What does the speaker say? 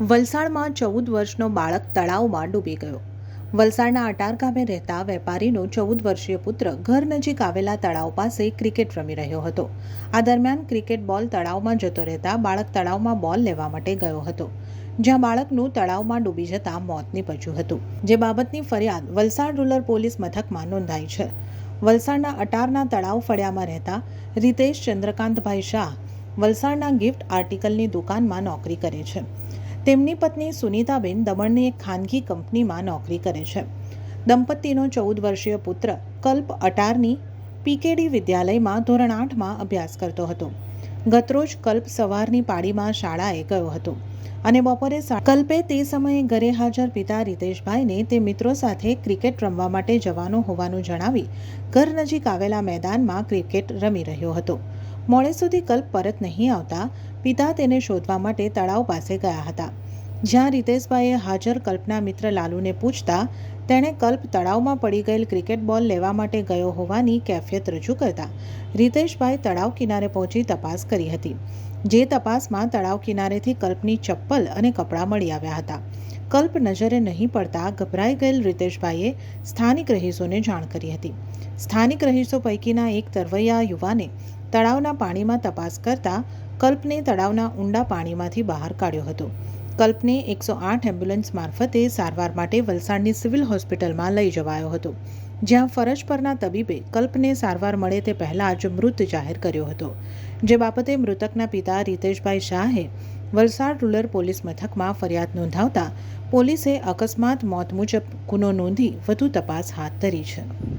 વલસાડમાં ચૌદ વર્ષનો બાળક તળાવમાં ડૂબી ગયો. વલસાડના અટાર ગામે રહેતા વેપારીનો ચૌદ વર્ષીય પુત્ર ઘર નજીક આવેલા તળાવ પાસે ક્રિકેટ રમી રહ્યો હતો. આ દરમિયાન ક્રિકેટ બોલ તળાવમાં જતો રહેતા બાળક તળાવમાં બોલ લેવા માટે ગયો હતો, જ્યાં બાળકનું તળાવમાં ડૂબી જતા મોત નીપજ્યું હતું. જે બાબતની ફરિયાદ વલસાડ રૂરલ પોલીસ મથકમાં નોંધાઈ છે. વલસાડના અટારના તળાવ ફળિયામાં રહેતા રીતેશ ચંદ્રકાંતભાઈ શાહ વલસાડના ગિફ્ટ આર્ટિકલની દુકાનમાં નોકરી કરે છે. તેમની પત્ની સુનીતાબેન દમણની એક ખાનગી કંપનીમાં નોકરી કરે છે. દંપતીનો ચૌદ વર્ષીય પુત્ર કલ્પ અટારની પીકેડી વિદ્યાલયમાં ધોરણ આઠમાં અભ્યાસ કરતો હતો. ગતરોજ કલ્પ સવારની પાળીમાં શાળાએ ગયો હતો અને બપોરે કલ્પે તે સમયે ઘરે હાજર પિતા રીતેશભાઈને તે મિત્રો સાથે ક્રિકેટ રમવા માટે જવાનું હોવાનું જણાવી ઘર નજીક આવેલા મેદાનમાં ક્રિકેટ રમી રહ્યો હતો. મોડે સુધી કલ્પ પરત નહીં આવતા પિતા તેને શોધવા માટે તળાવ પાસે ગયા હતા. જ્યાં રીતેશભાઈએ હાજર કલ્પના મિત્ર લાલુને પૂછતા, તેણે કલ્પ તળાવમાં પડી ગયેલ ક્રિકેટ બોલ લેવા માટે ગયો હોવાની કેફિયત રજૂ કરતા, રીતેશભાઈ તળાવ કિનારે પહોંચી તપાસ કરી હતી. જે તપાસમાં તળાવ કિનારેથી કલ્પની ચપ્પલ અને કપડાં મળી આવ્યા હતા. કલ્પ નજરે નહીં પડતા ગભરાઈ ગયેલ રીતેશભાઈએ સ્થાનિક રહીશોને જાણ કરી હતી. સ્થાનિક રહીશો પૈકીના એક તરવૈયા યુવાને તળાવના પાણીમાં તપાસ કરતા કલ્પને તળાવના ઊંડા પાણીમાંથી બહાર કાઢ્યો હતો. કલ્પને એકસો આઠ એમ્બ્યુલન્સ મારફતે સારવાર માટે વલસાડની સિવિલ હોસ્પિટલમાં લઈ જવાયો હતો. જ્યાં ફરજ પરના તબીબે કલ્પને સારવાર મળે તે પહેલાં જ મૃત જાહેર કર્યો હતો. જે બાબતે મૃતકના પિતા રીતેશભાઈ શાહે વલસાડ રૂરલ પોલીસ મથકમાં ફરિયાદ નોંધાવતા પોલીસે અકસ્માત મોત મુજબ ગુનો નોંધી વધુ તપાસ હાથ ધરી છે.